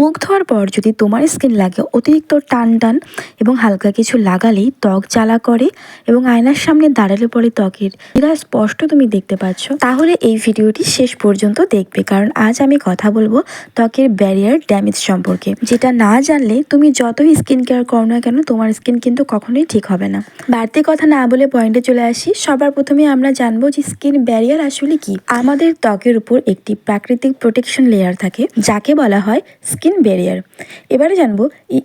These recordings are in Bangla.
মুখ ধোয়ার পর যদি তোমার স্কিন লাগে অতিরিক্ত টান টান এবং হালকা কিছু লাগালেই ত্বক জ্বালা করে এবং আয়নার সামনে দাঁড়ালে পরে ত্বকের এরা স্পষ্ট তুমি দেখতে পাচ্ছ। তাহলে এই ভিডিওটি শেষ পর্যন্ত দেখবে কারণ আজ আমি কথা বলব ত্বকের ব্যারিয়ার ড্যামেজ সম্পর্কে। যেটা না জানলে তুমি যতই স্কিন কেয়ার করো না কেন তোমার স্কিন কিন্তু কখনোই ঠিক হবে না। বাড়তি কথা না বলে পয়েন্টে চলে আসি। সবার প্রথমে আমরা জানব যে স্কিন ব্যারিয়ার আসলে কি। আমাদের ত্বকের উপর একটি প্রাকৃতিক প্রোটেকশন লেয়ার থাকে, যাকে বলা হয় স্কিন ব্যারিয়ার এবারে জানব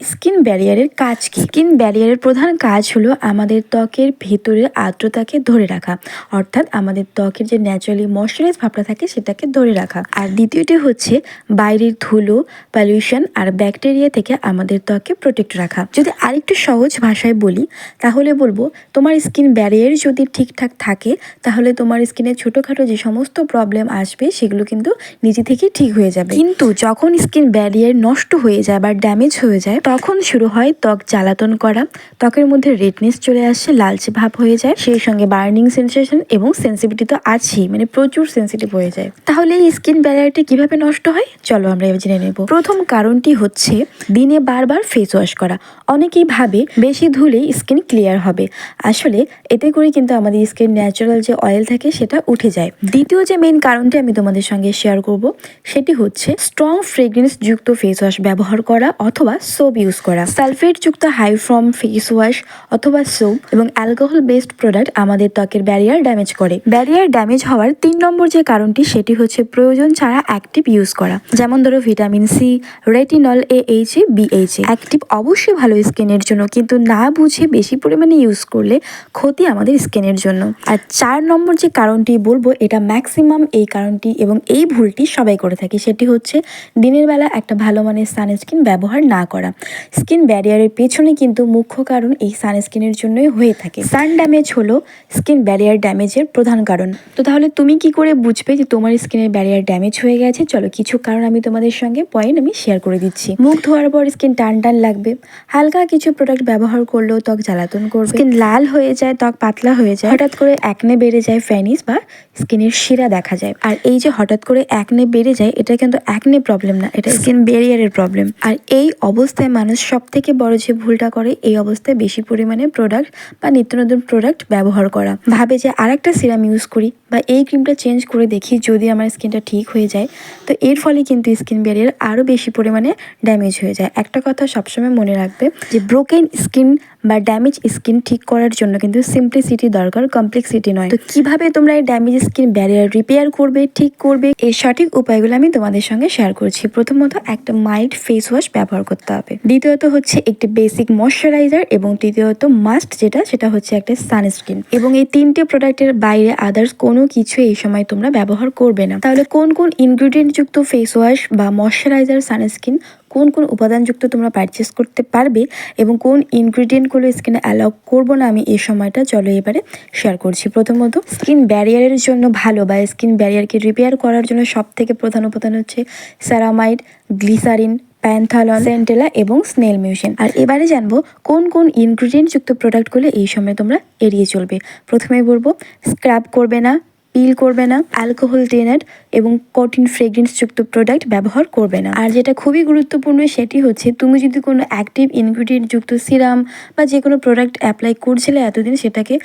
স্কিন ব্যারিয়ারের কাজ কি? স্কিন ব্যারিয়ারের প্রধান কাজ হলো আমাদের ত্বকের ভেতরের আর্দ্রতাকে ধরে রাখা, অর্থাৎ আমাদের ত্বকের যে ন্যাচারালি ময়শ্চারাইজ ভাবটা থাকে সেটাকে ধরে রাখা। আর দ্বিতীয়টি হচ্ছে বাইরের ধুলো পলিউশন আর ব্যাকটেরিয়া থেকে আমাদের ত্বককে প্রোটেক্ট রাখা। যদি আরেকটু সহজ ভাষায় বলি, তাহলে বলব, তোমার স্কিন ব্যারিয়ার যদি ঠিকঠাক থাকে, তাহলে তোমার স্কিনে ছোটোখাটো যে সমস্ত প্রবলেম আসবে, সেগুলো কিন্তু নিজে থেকেই ঠিক হয়ে যাবে। কিন্তু যখন স্কিন ব্যারিয়ার নষ্ট হয়ে যায় বা ড্যামেজ হয়ে যায়, তখন শুরু হয় ত্বক জ্বালাতন করা। ত্বকের মধ্যে রেডনেস চলে আসে, লালচে ভাব হয়ে যায়। সেই সঙ্গে বার্নিং সেন্সেশন এবং সেন্সিটিভিটি তো আছেই মানে প্রচুর সেন্সিটিভ হয়ে যায়। তাহলে এই স্কিন ব্যারিয়ারটি কীভাবে নষ্ট হয়? চলো আমরা এবার জেনে নেব। প্রথম কারণটি হচ্ছে দিনে বারবার ফেস ওয়াশ করা। অনেকেই ভাবে বেশি ধুলেই স্কিন ক্লিয়ার হবে। আসলে এতে করে কিন্তু আমাদের স্কিন ন্যাচারাল যে অয়েল থাকে সেটা উঠে যায়। দ্বিতীয় যে মেইন কারণটি আমি তোমাদের সঙ্গে শেয়ার করব, সেটি হচ্ছে স্ট্রং ফ্রেগ্রেন্স যুক্ত ফেস ওয়াশ ব্যবহার করা অথবা সোপ ইউজ করা। সালফেট যুক্ত হাই ফ্রম ফেস ওয়াশ অথবা সোপ এবং অ্যালকোহল বেসড প্রোডাক্ট আমাদের ত্বকের ব্যারিয়ার ড্যামেজ করে। ব্যারিয়ার ড্যামেজ হওয়ার তিন নম্বর যে কারণটি, সেটি হচ্ছে প্রয়োজন ছাড়া অ্যাক্টিভ ইউজ করা। যেমন ধরো vitamin C retinol A H A BH A active অবশ্যই ভালো স্কিনের জন্য, কিন্তু না বুঝে বেশি পরিমাণে ইউজ করলে ক্ষতি আমাদের স্কিনের জন্য। আর চার নম্বর যে কারণটি বলব, এটা ম্যাক্সিমাম এই কারণটি এবং এই ভুলটি সবাই করে থাকে, সেটি হচ্ছে দিনের বেলা একটা ভালো মানের সানস্ক্রিন ব্যবহার না করা। স্কিন ব্যারিয়ারের পেছনে কিন্তু মুখ্য কারণ এই সানস্ক্রিনের জন্যই হয়ে থাকে। সান ড্যামেজ হলো স্কিন ব্যারিয়ার ড্যামেজের প্রধান কারণ। তো তাহলে তুমি কি করে বুঝবে যে তোমার স্কিনের ব্যারিয়ার ড্যামেজ হয়ে গেছে? চলো কিছু কারণ আমি তোমাদের সঙ্গে পয়েন্ট আমি শেয়ার করে দিচ্ছি। মুখ ধোয়ার পর স্কিন টান টান লাগবে। হালকা কিছু প্রোডাক্ট ব্যবহার করলেও ত্বক জ্বালাতন করবে। স্কিন লাল হয়ে যায় ত্বক পাতলা হয়ে যায়। হঠাৎ করে একনে বেড়ে যায় ফ্যানিস বা স্কিনের শিরা দেখা যায়। আর এই যে হঠাৎ করে একনে বেড়ে যায় এটা কিন্তু একনে প্রবলেম না এটা স্কিন ব্যারিয়ারের প্রবলেম। আর এই অবস্থায় মানুষ সব থেকে বড় যে ভুলটা করে, এই অবস্থায় বেশি পরিমাণে প্রোডাক্ট বা নিত্য নতুন প্রোডাক্ট ব্যবহার করা। ভাবে যে আরেকটা সিরাম ইউজ করি বা এই ক্রিমটা চেঞ্জ করে দেখি যদি আমার স্কিনটা ঠিক হয়ে যায়, তো এর ফলে কিন্তু স্কিন ব্যারিয়ার আরও বেশি পরিমাণে ড্যামেজ হয়ে যায়। একটা কথা সবসময় মনে রাখবে যে ব্রোকেন স্কিন বা ড্যামেজ স্কিন ঠিক করার জন্য কিন্তু সিম্পলিসিটি দরকার কমপ্লেক্সিটি নয়। তো কীভাবে তোমরা এই ড্যামেজ স্কিন ব্যারিয়ার রিপেয়ার করবে, ঠিক করবে, এর সঠিক উপায়গুলো আমি তোমাদের সঙ্গে শেয়ার করছি। প্রথমত একটা মাইল্ড ফেস ওয়াশ ব্যবহার করতে হবে। দ্বিতীয়ত হচ্ছে একটি বেসিক ময়শ্চারাইজার এবং তৃতীয়ত মাস্ট যেটা, সেটা হচ্ছে একটা সানস্ক্রিন এবং এই তিনটে প্রোডাক্টের বাইরে আদার্স কোনো কিছু এই সময় তোমরা ব্যবহার করবে না। তাহলে কোন কোন ইনগ্রিডিয়েন্ট যুক্ত ফেস ওয়াশ বা ময়শ্চারাইজার সানস্ক্রিন কোন কোন উপাদানযুক্ত তোমরা পারচেস করতে পারবে এবং কোন ইনগ্রিডিয়েন্টগুলো স্কিনে অ্যালাউ করব না, আমি এই সময়টা চলো এবারে শেয়ার করছি। প্রথমত স্কিন ব্যারিয়ারের জন্য ভালো বা স্কিন ব্যারিয়ারকে রিপেয়ার করার জন্য সব থেকে প্রধান উপাদান হচ্ছে স্যারামাইড গ্লিসারিন প্যান্থালন সেন্টেলা এবং স্নেল মিউশন আর এবারে জানব কোন কোন ইনগ্রিডিয়েন্টযুক্ত প্রোডাক্টগুলো এই সময় তোমরা এড়িয়ে চলবে। প্রথমে বলব স্ক্রাব করবে না পিল করবে না অ্যালকোহল টেনার এবং কঠিন ফ্রেগ্রেন্স যুক্ত প্রোডাক্ট ব্যবহার করবে না। আর যেটা খুবই গুরুত্বপূর্ণ সেটি হচ্ছে, তুমি যদি কোনো অ্যাক্টিভ ইনগ্রিডিয়েন্ট যুক্ত সিরাম বা যে কোনো প্রোডাক্ট অ্যাপ্লাই করছিলে এতদিন, সেটাকে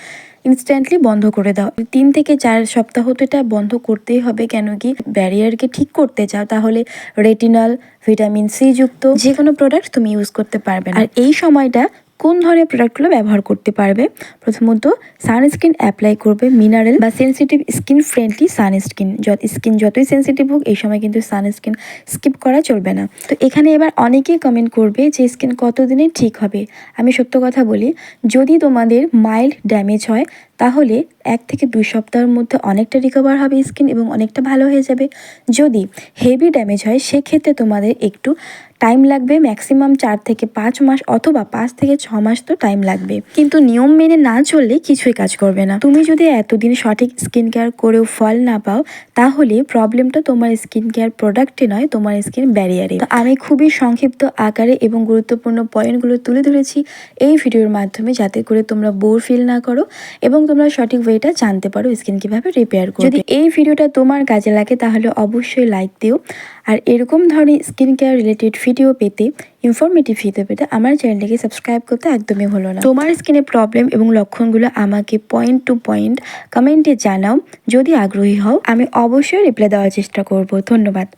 ইনস্ট্যান্টলি বন্ধ করে দাও। তিন থেকে চার সপ্তাহ তো এটা বন্ধ করতেই হবে, কেন কি ব্যারিয়ারকে ঠিক করতে চাও, তাহলে রেটিনাল ভিটামিন সি যুক্ত যে কোনো প্রোডাক্ট তুমি ইউজ করতে পারবে আর এই সময়টা কোন ধরনের প্রোডাক্টগুলো ব্যবহার করতে পারবে? প্রথমত সানস্ক্রিন অ্যাপ্লাই করবে মিনারেল বা সেন্সিটিভ স্কিন ফ্রেন্ডলি সানস্ক্রিন যত স্কিন যতই সেন্সিটিভ হোক, এই সময় কিন্তু সানস্ক্রিন স্কিপ করা চলবে না। তো এখানে এবার অনেকেই কমেন্ট করবে যে স্কিন কতদিনে ঠিক হবে? আমি সত্য কথা বলি, যদি তোমাদের মাইল্ড ড্যামেজ হয় তাহলে এক থেকে দুই সপ্তাহের মধ্যে অনেকটা রিকভার হবে স্কিন এবং অনেকটা ভালো হয়ে যাবে। যদি হেভি ড্যামেজ হয়, সেক্ষেত্রে তোমাদের একটু টাইম লাগবে ম্যাক্সিমাম চার থেকে পাঁচ মাস অথবা পাঁচ থেকে ছ মাস তো টাইম লাগবে। কিন্তু নিয়ম মেনে না চললে কিছুই কাজ করবে না। তুমি যদি এতদিন সঠিক স্কিন কেয়ার করেও ফল না পাও, তাহলে প্রবলেমটা তোমার স্কিন কেয়ার প্রোডাক্টে নয়, তোমার স্কিন ব্যারিয়ারে তো আমি খুবই সংক্ষিপ্ত আকারে এবং গুরুত্বপূর্ণ পয়েন্টগুলো তুলে ধরেছি। এই ভিডিওর মাধ্যমে যাতে করে তোমরা বোর ফিল না করো এবং তোমরা সঠিক ওয়েটা জানতে পারো স্কিন কীভাবে রিপেয়ার করবে। যদি এই ভিডিওটা তোমার কাজে লাগে, তাহলে অবশ্যই লাইক দিও। আর এরকম ধরনের স্কিন কেয়ার রিলেটেড ভিডিও পেতে ইনফরমেটিভ ভিডিও পেতে আমার চ্যানেলটিকে সাবস্ক্রাইব করতে একদমই হলো না। তোমার স্কিনে প্রবলেম এবং লক্ষণগুলো আমাকে পয়েন্ট টু পয়েন্ট কমেন্টে জানাও। যদি আগ্রহী হও, আমি অবশ্যই রিপ্লাই দেওয়ার চেষ্টা করব। ধন্যবাদ।